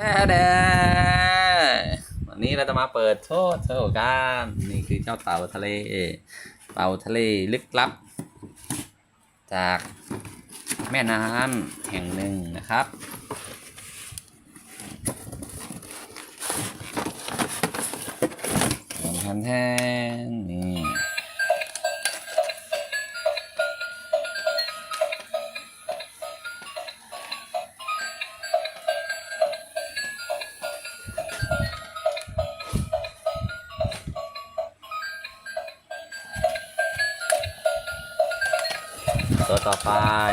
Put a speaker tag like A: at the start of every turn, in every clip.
A: แดวันนี้เราจะมาเปิดโชว์โชว์กันนี่คือเจ้าเต่าทะเล เต่าทะเลลึกลับ จากแม่น้ำแห่งหนึ่งนะครับ แทนแทนนี่ ตัวต่อไป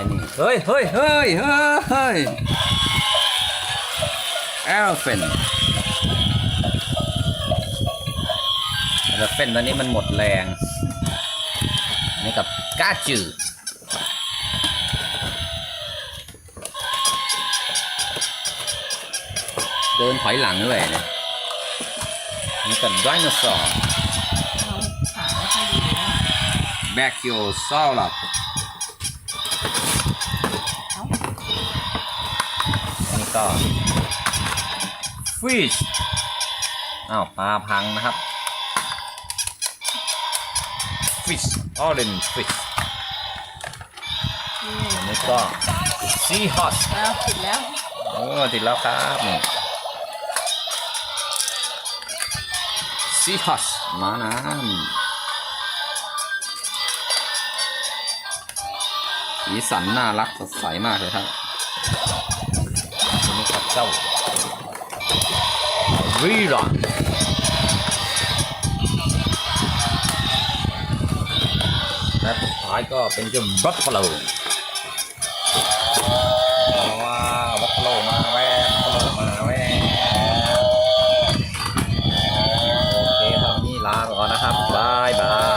A: นี่เฮ้ยเฮ้ยเฮ้ยเฮ้ยเฮ้ย elephant elephant ตอนนี้มันหมดแรงนี่กับกาจือเดินถอยหลังด้วยเนี่ยนี่กับไดโนเสาร์
B: เราขาไม่ค่อยดีนะ
A: แบคโยซอลับ
B: เอ้า
A: นี่ก็ fish อ้าวปลาพังนะครับ fish orange fish
B: นี่
A: อันนี้ก็ sea horse
B: เราปิดแล้ว
A: โอ้ติดแล้วครับนี่ sea horse ม้าน้ำสีสันน่ารักสดใสมากเลยครับอันนี้ ครับเจ้ารีรอนและสุดท้ายก็เป็นเจ้าบัฟฟาโลว้าวบัฟฟาโลมาแววบัฟฟาโลมาแววโอเคเท่านี้ลาไปก่อนนะครับบายบาย